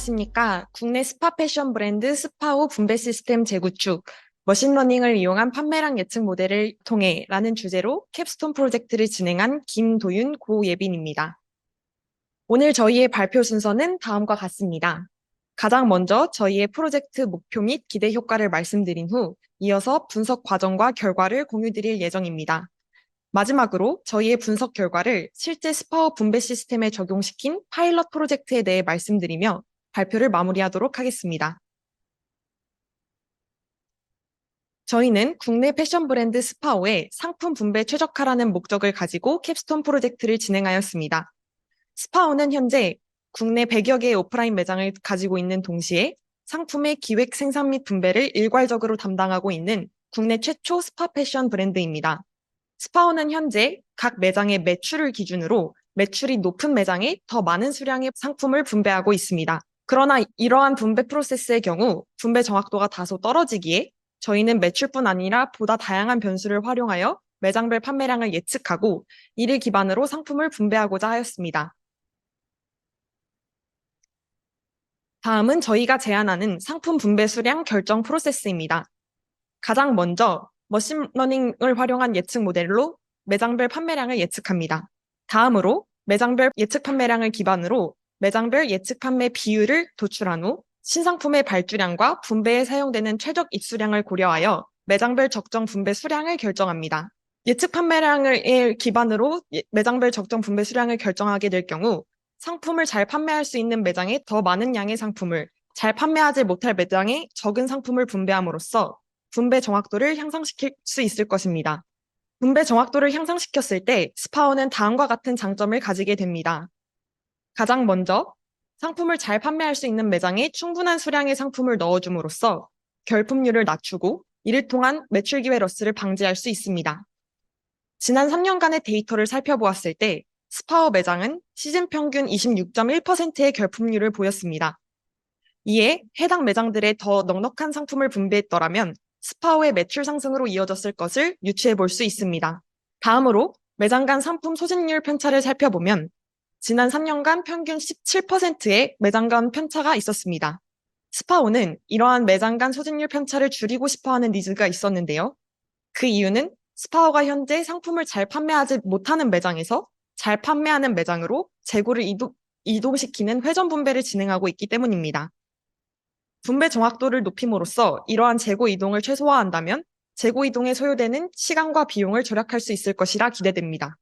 안녕하십니까. 국내 스파 패션 브랜드 스파오 분배 시스템 재구축, 머신러닝을 이용한 판매량 예측 모델을 통해 라는 주제로 캡스톤 프로젝트를 진행한 김도윤 고예빈입니다. 오늘 저희의 발표 순서는 다음과 같습니다. 가장 먼저 저희의 프로젝트 목표 및 기대 효과를 말씀드린 후 이어서 분석 과정과 결과를 공유드릴 예정입니다. 마지막으로 저희의 분석 결과를 실제 스파워 분배 시스템에 적용시킨 파일럿 프로젝트에 대해 말씀드리며 발표를 마무리하도록 하겠습니다. 저희는 국내 패션 브랜드 스파오의 상품 분배 최적화라는 목적을 가지고 캡스톤 프로젝트를 진행하였습니다. 스파오는 현재 국내 100여 개의 오프라인 매장을 가지고 있는 동시에 상품의 기획, 생산 및 분배를 일괄적으로 담당하고 있는 국내 최초 스파 패션 브랜드입니다. 스파오는 현재 각 매장의 매출을 기준으로 매출이 높은 매장에 더 많은 수량의 상품을 분배하고 있습니다. 그러나 이러한 분배 프로세스의 경우 분배 정확도가 다소 떨어지기에 저희는 매출뿐 아니라 보다 다양한 변수를 활용하여 매장별 판매량을 예측하고 이를 기반으로 상품을 분배하고자 하였습니다. 다음은 저희가 제안하는 상품 분배 수량 결정 프로세스입니다. 가장 먼저 머신러닝을 활용한 예측 모델로 매장별 판매량을 예측합니다. 다음으로 매장별 예측 판매량을 기반으로 매장별 예측 판매 비율을 도출한 후 신상품의 발주량과 분배에 사용되는 최적 입수량을 고려하여 매장별 적정 분배 수량을 결정합니다. 예측 판매량을 기반으로 예, 매장별 적정 분배 수량을 결정하게 될 경우 상품을 잘 판매할 수 있는 매장에 더 많은 양의 상품을 잘 판매하지 못할 매장에 적은 상품을 분배함으로써 분배 정확도를 향상시킬 수 있을 것입니다. 분배 정확도를 향상시켰을 때 스파오는 다음과 같은 장점을 가지게 됩니다. 가장 먼저 상품을 잘 판매할 수 있는 매장에 충분한 수량의 상품을 넣어줌으로써 결품률을 낮추고 이를 통한 매출 기회 러스를 방지할 수 있습니다. 지난 3년간의 데이터를 살펴보았을 때 스파워 매장은 시즌 평균 26.1%의 결품률을 보였습니다. 이에 해당 매장들의 더 넉넉한 상품을 분배했더라면 스파워의 매출 상승으로 이어졌을 것을 유추해 볼 수 있습니다. 다음으로 매장 간 상품 소진율 편차를 살펴보면 지난 3년간 평균 17%의 매장 간 편차가 있었습니다. 스파오는 이러한 매장 간 소진율 편차를 줄이고 싶어 하는 니즈가 있었는데요. 그 이유는 스파오가 현재 상품을 잘 판매하지 못하는 매장에서 잘 판매하는 매장으로 재고를 이동, 이동시키는 회전 분배를 진행하고 있기 때문입니다. 분배 정확도를 높임으로써 이러한 재고 이동을 최소화한다면 재고 이동에 소요되는 시간과 비용을 절약할 수 있을 것이라 기대됩니다.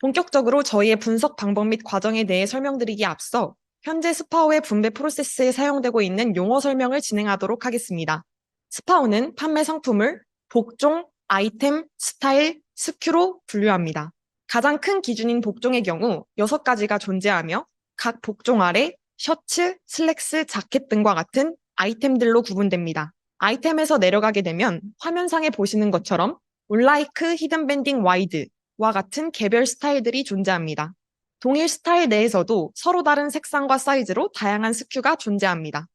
본격적으로 저희의 분석 방법 및 과정에 대해 설명드리기에 앞서 현재 스파오의 분배 프로세스에 사용되고 있는 용어 설명을 진행하도록 하겠습니다. 스파오는 판매 상품을 복종, 아이템, 스타일, 스큐로 분류합니다. 가장 큰 기준인 복종의 경우 6가지가 존재하며 각 복종 아래 셔츠, 슬랙스, 자켓 등과 같은 아이템들로 구분됩니다. 아이템에서 내려가게 되면 화면상에 보시는 것처럼 울라이크, 히든 밴딩, 와이드 와 같은 개별 스타일들이 존재합니다. 동일 스타일 내에서도 서로 다른 색상과 사이즈로 다양한 스큐가 존재합니다.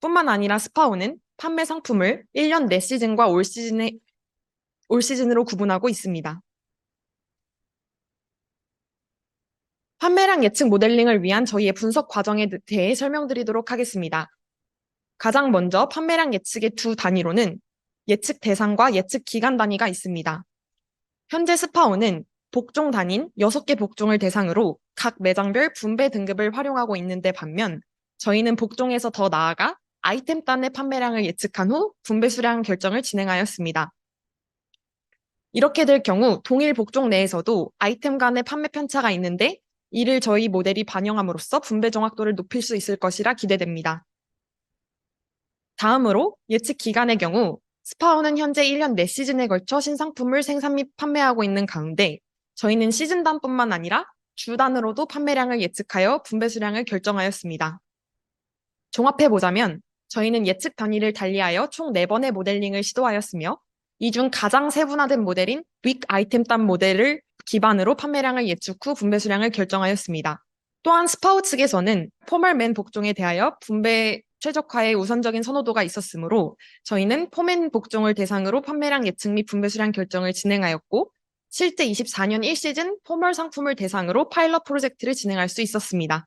뿐만 아니라 스파오는 판매 상품을 1년 내 시즌과 올 시즌에 올 시즌으로 구분하고 있습니다. 판매량 예측 모델링을 위한 저희의 분석 과정에 대해 설명드리도록 하겠습니다. 가장 먼저 판매량 예측의 두 단위로는 예측 대상과 예측 기간 단위가 있습니다. 현재 스파오는 복종 단인 6개 복종을 대상으로 각 매장별 분배 등급을 활용하고 있는데 반면 저희는 복종에서 더 나아가 아이템 단의 판매량을 예측한 후 분배 수량 결정을 진행하였습니다. 이렇게 될 경우 동일 복종 내에서도 아이템 간의 판매 편차가 있는데 이를 저희 모델이 반영함으로써 분배 정확도를 높일 수 있을 것이라 기대됩니다. 다음으로 예측 기간의 경우 스파오는 현재 1년 내 시즌에 걸쳐 신상품을 생산 및 판매하고 있는 가운데 저희는 시즌단뿐만 아니라 주단으로도 판매량을 예측하여 분배 수량을 결정하였습니다. 종합해보자면 저희는 예측 단위를 달리하여 총 4번의 모델링을 시도하였으며 이 중 가장 세분화된 모델인 빅 아이템 단 모델을 기반으로 판매량을 예측 후 분배 수량을 결정하였습니다. 또한 스파우 측에서는 포멀맨 복종에 대하여 분배 최적화에 우선적인 선호도가 있었으므로 저희는 포맨 복종을 대상으로 판매량 예측 및 분배 수량 결정을 진행하였고 실제 24년 1시즌 포멀 상품을 대상으로 파일럿 프로젝트를 진행할 수 있었습니다.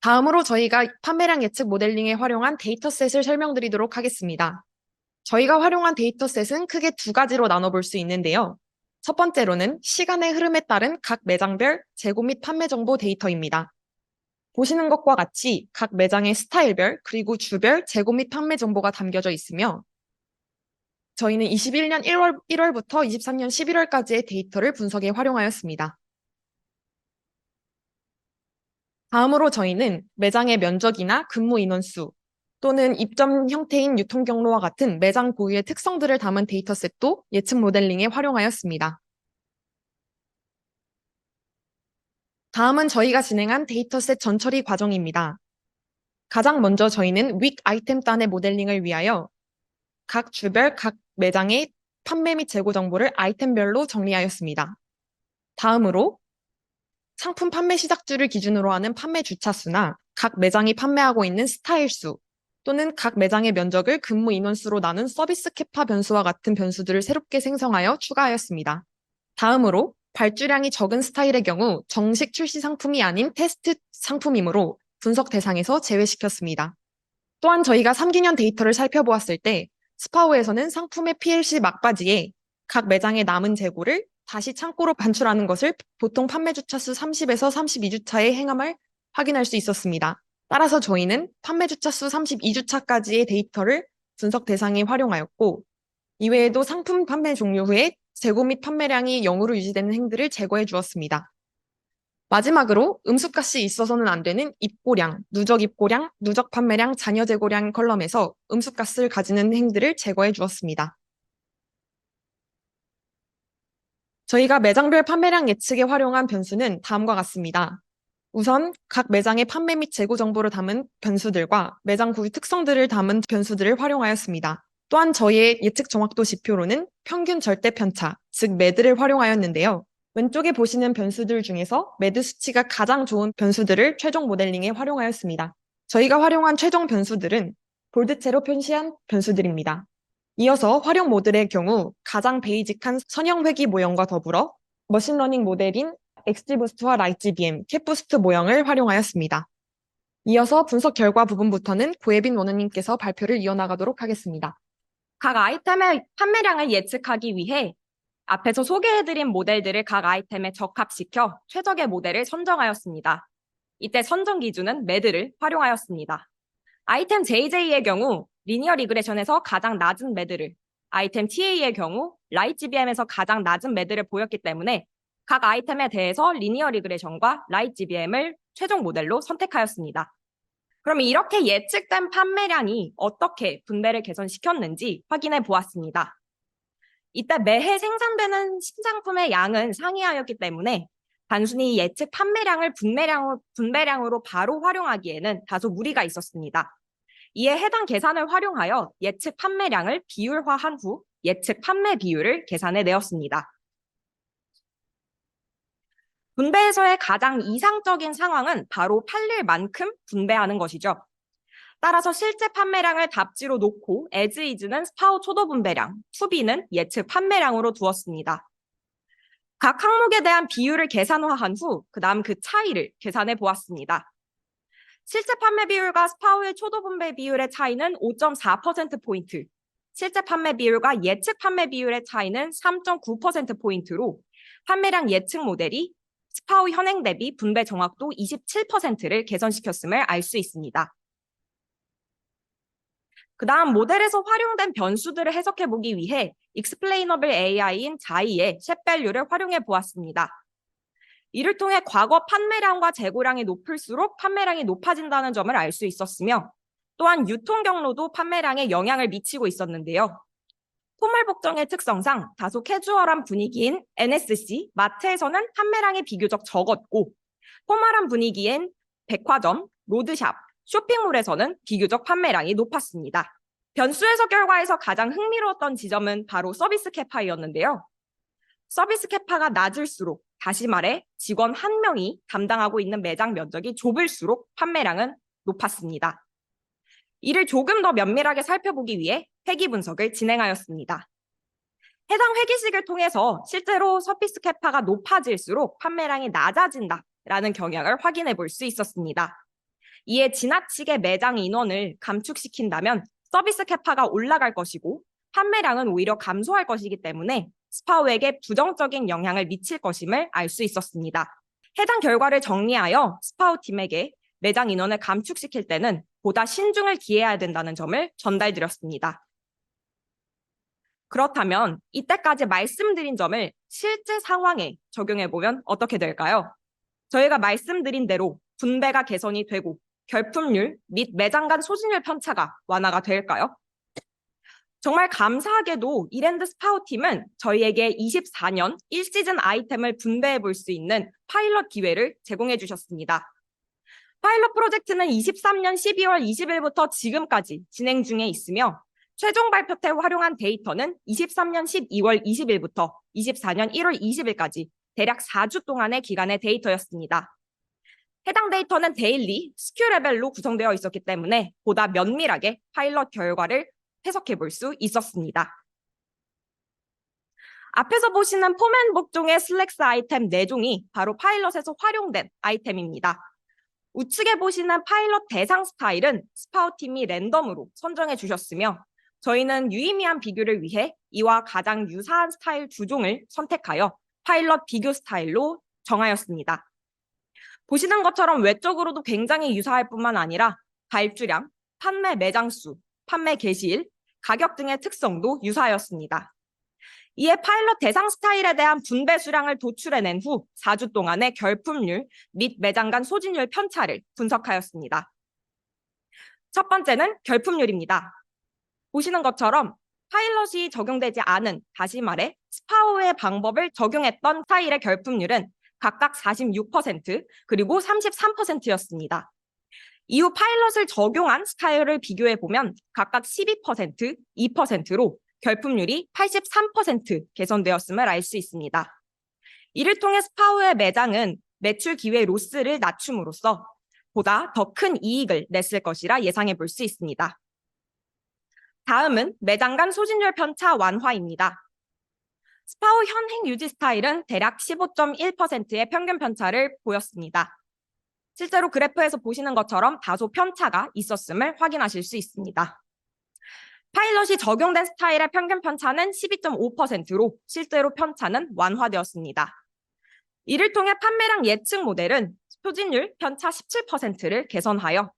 다음으로 저희가 판매량 예측 모델링에 활용한 데이터셋을 설명드리도록 하겠습니다. 저희가 활용한 데이터셋은 크게 두 가지로 나눠볼 수 있는데요. 첫 번째로는 시간의 흐름에 따른 각 매장별 재고 및 판매 정보 데이터입니다. 보시는 것과 같이 각 매장의 스타일별 그리고 주별 재고 및 판매 정보가 담겨져 있으며 저희는 21년 1월, 1월부터 23년 11월까지의 데이터를 분석에 활용하였습니다. 다음으로 저희는 매장의 면적이나 근무 인원수 또는 입점 형태인 유통 경로와 같은 매장 고유의 특성들을 담은 데이터셋도 예측 모델링에 활용하였습니다. 다음은 저희가 진행한 데이터셋 전처리 과정입니다. 가장 먼저 저희는 윅 아이템 단의 모델링을 위하여 각 주별 각 매장의 판매 및 재고 정보를 아이템별로 정리하였습니다. 다음으로 상품 판매 시작주를 기준으로 하는 판매 주차 수나 각 매장이 판매하고 있는 스타일 수 또는 각 매장의 면적을 근무 인원수로 나눈 서비스 캐파 변수와 같은 변수들을 새롭게 생성하여 추가하였습니다. 다음으로 발주량이 적은 스타일의 경우 정식 출시 상품이 아닌 테스트 상품이므로 분석 대상에서 제외시켰습니다. 또한 저희가 3기년 데이터를 살펴보았을 때 스파오에서는 상품의 PLC 막바지에 각 매장의 남은 재고를 다시 창고로 반출하는 것을 보통 판매 주차 수 30에서 32주차의 행함을 확인할 수 있었습니다. 따라서 저희는 판매 주차 수 32주차까지의 데이터를 분석 대상에 활용하였고 이외에도 상품 판매 종료 후에 재고 및 판매량이 0으로 유지되는 행들을 제거해 주었습니다. 마지막으로 음수값이 있어서는 안 되는 입고량, 누적 입고량, 누적 판매량, 잔여 재고량 컬럼에서 음수값을 가지는 행들을 제거해 주었습니다. 저희가 매장별 판매량 예측에 활용한 변수는 다음과 같습니다. 우선 각 매장의 판매 및 재고 정보를 담은 변수들과 매장 구의 특성들을 담은 변수들을 활용하였습니다. 또한 저희의 예측 정확도 지표로는 평균 절대 편차, 즉 매드를 활용하였는데요. 왼쪽에 보시는 변수들 중에서 매드 수치가 가장 좋은 변수들을 최종 모델링에 활용하였습니다. 저희가 활용한 최종 변수들은 볼드체로 표시한 변수들입니다. 이어서 활용 모델의 경우 가장 베이직한 선형 회귀 모형과 더불어 머신러닝 모델인 XGBoost와 라이트BM, 캡부스트 모형을 활용하였습니다. 이어서 분석 결과 부분부터는 고예빈 원우님께서 발표를 이어나가도록 하겠습니다. 각 아이템의 판매량을 예측하기 위해 앞에서 소개해드린 모델들을 각 아이템에 적합시켜 최적의 모델을 선정하였습니다. 이때 선정 기준은 매드를 활용하였습니다. 아이템 JJ의 경우 리니어 리그레션에서 가장 낮은 매드를, 아이템 TA의 경우 라이트 GBM에서 가장 낮은 매드를 보였기 때문에 각 아이템에 대해서 리니어 리그레션과 라이트 GBM을 최종 모델로 선택하였습니다. 그럼 이렇게 예측된 판매량이 어떻게 분배를 개선시켰는지 확인해 보았습니다. 이때 매해 생산되는 신상품의 양은 상이하였기 때문에 단순히 예측 판매량을 분배량으로, 분배량으로 바로 활용하기에는 다소 무리가 있었습니다. 이에 해당 계산을 활용하여 예측 판매량을 비율화한 후 예측 판매 비율을 계산해 내었습니다. 분배에서의 가장 이상적인 상황은 바로 팔릴 만큼 분배하는 것이죠. 따라서 실제 판매량을 답지로 놓고 에즈이즈는 스파우 초도 분배량, 수비는 예측 판매량으로 두었습니다. 각 항목에 대한 비율을 계산화한 후 그 다음 그 차이를 계산해 보았습니다. 실제 판매 비율과 스파우의 초도 분배 비율의 차이는 5.4%포인트, 실제 판매 비율과 예측 판매 비율의 차이는 3.9%포인트로 판매량 예측 모델이 스파우 현행 대비 분배 정확도 27%를 개선시켰음을 알 수 있습니다. 그 다음 모델에서 활용된 변수들을 해석해 보기 위해 익스플레이너블 AI인 자이의 셋밸류를 활용해 보았습니다. 이를 통해 과거 판매량과 재고량이 높을수록 판매량이 높아진다는 점을 알 수 있었으며 또한 유통 경로도 판매량에 영향을 미치고 있었는데요. 포멀 복정의 특성상 다소 캐주얼한 분위기인 NSC, 마트에서는 판매량이 비교적 적었고 포멀한 분위기인 백화점, 로드샵, 쇼핑몰에서는 비교적 판매량이 높았습니다. 변수 해석 결과에서 가장 흥미로웠던 지점은 바로 서비스 캐파이었는데요. 서비스 캐파가 낮을수록 다시 말해 직원 한 명이 담당하고 있는 매장 면적이 좁을수록 판매량은 높았습니다. 이를 조금 더 면밀하게 살펴보기 위해 회귀 분석을 진행하였습니다. 해당 회계식을 통해서 실제로 서피스 캐파가 높아질수록 판매량이 낮아진다라는 경향을 확인해 볼 수 있었습니다. 이에 지나치게 매장 인원을 감축시킨다면 서비스 캐파가 올라갈 것이고 판매량은 오히려 감소할 것이기 때문에 스파우에게 부정적인 영향을 미칠 것임을 알 수 있었습니다. 해당 결과를 정리하여 스파우 팀에게 매장 인원을 감축시킬 때는 보다 신중을 기해야 된다는 점을 전달드렸습니다. 그렇다면 이때까지 말씀드린 점을 실제 상황에 적용해 보면 어떻게 될까요? 저희가 말씀드린 대로 분배가 개선이 되고 결품률 및 매장 간 소진율 편차가 완화가 될까요? 정말 감사하게도 이랜드 스파우 팀은 저희에게 24년 1시즌 아이템을 분배해 볼 수 있는 파일럿 기회를 제공해 주셨습니다. 파일럿 프로젝트는 23년 12월 20일부터 지금까지 진행 중에 있으며 최종 발표 때 활용한 데이터는 23년 12월 20일부터 24년 1월 20일까지 대략 4주 동안의 기간의 데이터였습니다. 해당 데이터는 데일리, 스큐 레벨로 구성되어 있었기 때문에 보다 면밀하게 파일럿 결과를 해석해 볼 수 있었습니다. 앞에서 보시는 폼앤 복종의 슬랙스 아이템 4종이 바로 파일럿에서 활용된 아이템입니다. 우측에 보시는 파일럿 대상 스타일은 스파우 팀이 랜덤으로 선정해 주셨으며 저희는 유의미한 비교를 위해 이와 가장 유사한 스타일 두 종을 선택하여 파일럿 비교 스타일로 정하였습니다. 보시는 것처럼 외적으로도 굉장히 유사할 뿐만 아니라 발주량, 판매 매장 수, 판매 개시일, 가격 등의 특성도 유사하였습니다. 이에 파일럿 대상 스타일에 대한 분배 수량을 도출해낸 후 4주 동안의 결품률 및 매장 간 소진율 편차를 분석하였습니다. 첫 번째는 결품률입니다. 보시는 것처럼 파일럿이 적용되지 않은, 다시 말해 스파우의 방법을 적용했던 스타일의 결품률은 각각 46% 그리고 33%였습니다. 이후 파일럿을 적용한 스타일을 비교해 보면 각각 12%, 2%로 결품률이 83% 개선되었음을 알 수 있습니다. 이를 통해 스파우의 매장은 매출 기회 로스를 낮춤으로써 보다 더 큰 이익을 냈을 것이라 예상해 볼 수 있습니다. 다음은 매장 간 소진율 편차 완화입니다. 스파우 현행 유지 스타일은 대략 15.1%의 평균 편차를 보였습니다. 실제로 그래프에서 보시는 것처럼 다소 편차가 있었음을 확인하실 수 있습니다. 파일럿이 적용된 스타일의 평균 편차는 12.5%로 실제로 편차는 완화되었습니다. 이를 통해 판매량 예측 모델은 소진율 편차 17%를 개선하여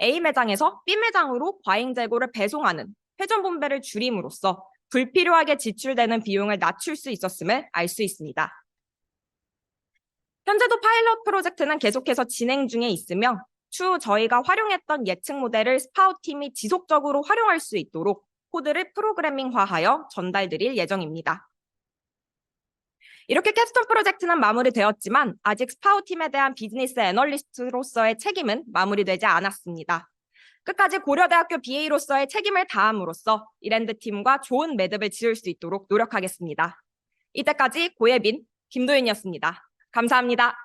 A 매장에서 B 매장으로 과잉 재고를 배송하는 회전 분배를 줄임으로써 불필요하게 지출되는 비용을 낮출 수 있었음을 알 수 있습니다. 현재도 파일럿 프로젝트는 계속해서 진행 중에 있으며 추후 저희가 활용했던 예측 모델을 스파우 팀이 지속적으로 활용할 수 있도록 코드를 프로그래밍화하여 전달드릴 예정입니다. 이렇게 캡스톤 프로젝트는 마무리되었지만 아직 스파우 팀에 대한 비즈니스 애널리스트로서의 책임은 마무리되지 않았습니다. 끝까지 고려대학교 BA로서의 책임을 다함으로써 이랜드 팀과 좋은 매듭을 지을 수 있도록 노력하겠습니다. 이때까지 고예빈, 김도윤이었습니다. 감사합니다.